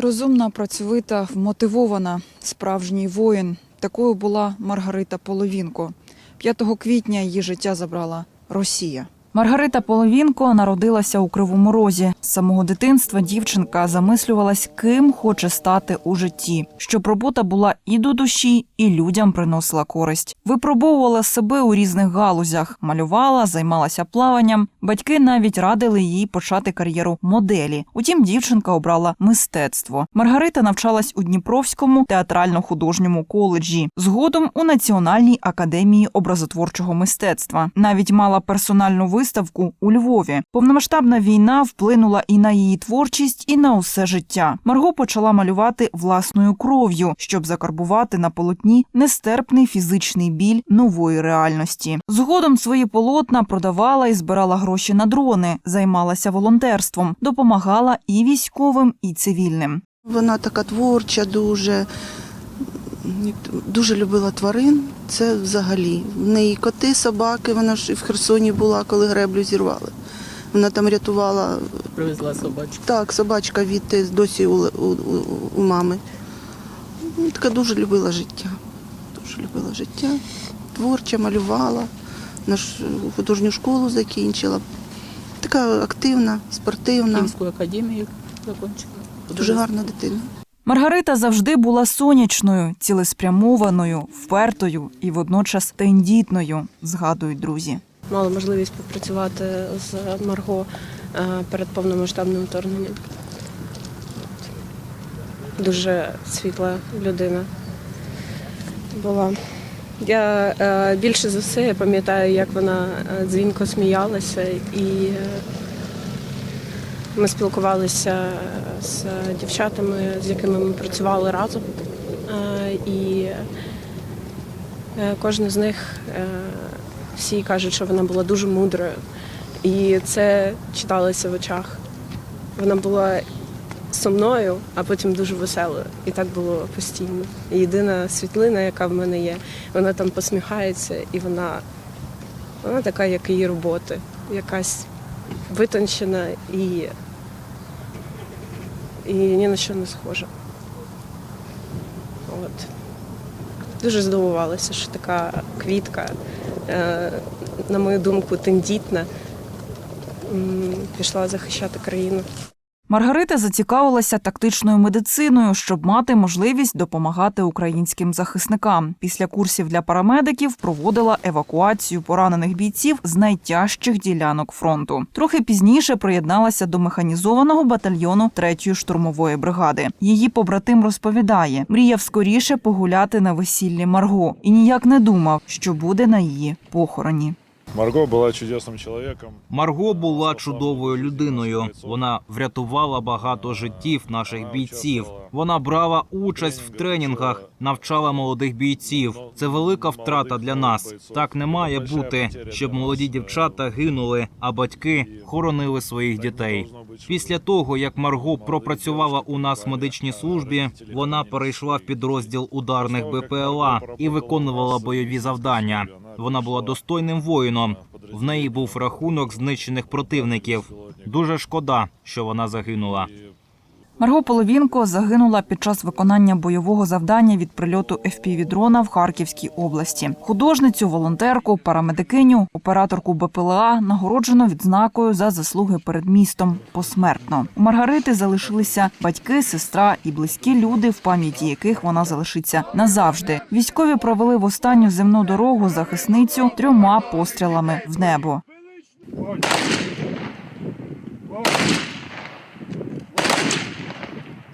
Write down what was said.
Розумна, працьовита, вмотивована, справжній воїн. Такою була Маргарита Половінко. 5 квітня її життя забрала Росія. Маргарита Половінко народилася у Кривому Розі. З самого дитинства дівчинка замислювалась, ким хоче стати у житті, щоб робота була і до душі, і людям приносила користь. Випробовувала себе у різних галузях, малювала, займалася плаванням. Батьки навіть радили їй почати кар'єру моделі. Утім, дівчинка обрала мистецтво. Маргарита навчалась у Дніпровському театрально-художньому коледжі, згодом у Національній академії образотворчого мистецтва. Навіть мала персональну виставку у Львові. Повномасштабна війна вплинула і на її творчість, і на усе життя. Марго почала малювати власною кров'ю, щоб закарбувати на полотні нестерпний фізичний біль нової реальності. Згодом свої полотна продавала і збирала гроші на дрони, займалася волонтерством, допомагала і військовим, і цивільним. Вона така творча, дуже, дуже любила тварин. Це взагалі. В неї коти, собаки, вона ж і в Херсоні була, коли греблю зірвали. Вона там рятувала Привезла собачку. так, собачка від досі у, у, у, у мами. Ну, Така дуже любила життя. Дуже любила життя. Творча, малювала, нашу художню школу закінчила. Така активна, спортивна, Київську академію закончила. дуже гарна дитина. Маргарита завжди була сонячною, цілеспрямованою, впертою і водночас тендітною, згадують друзі. мала можливість попрацювати з Марго е, перед повномасштабним вторгненням. Дуже світла людина була. Я е, більше за все пам'ятаю, як вона е, дзвінко сміялася, і ми спілкувалися з дівчатами, з якими ми працювали разом. Е, І е, кожна з них е, всі кажуть, що вона була дуже мудрою. І це читалося в очах. Вона була сумною, а потім дуже веселою. І так було постійно. Єдина світлина, яка в мене є, вона там посміхається, і вона, вона така, як її роботи, якась витончена і, і ні на що не схожа. От. Дуже здивувалася, що така квітка, е, на мою думку, тендітна, пішла захищати країну. Маргарита зацікавилася тактичною медициною, щоб мати можливість допомагати українським захисникам. Після курсів для парамедиків проводила евакуацію поранених бійців з найтяжчих ділянок фронту. Трохи пізніше приєдналася до механізованого батальйону 3-ї штурмової бригади. Її побратим розповідає, мріяв скоріше погуляти на весіллі Марго і ніяк не думав, що буде на її похороні. Марго була чудесним чоловіком. Марго була чудовою людиною. Вона врятувала багато життів наших бійців. Вона брала участь в тренінгах, навчала молодих бійців. Це велика втрата для нас. Так не має бути, щоб молоді дівчата гинули, а батьки хоронили своїх дітей. Після того, як Марго пропрацювала у нас в медичній службі, вона перейшла в підрозділ ударних БПЛА і виконувала бойові завдання. Вона була достойним воїном. В неї був рахунок знищених противників. Дуже шкода, що вона загинула. Марго Половінко загинула під час виконання бойового завдання від прильоту FPV-дрона в Харківській області. Художницю, волонтерку, парамедикиню, операторку БПЛА нагороджено відзнакою за заслуги перед містом посмертно. У Маргарити залишилися батьки, сестра і близькі люди, в пам'яті яких вона залишиться назавжди. Військові провели в останню земну дорогу захисницю трьома пострілами в небо.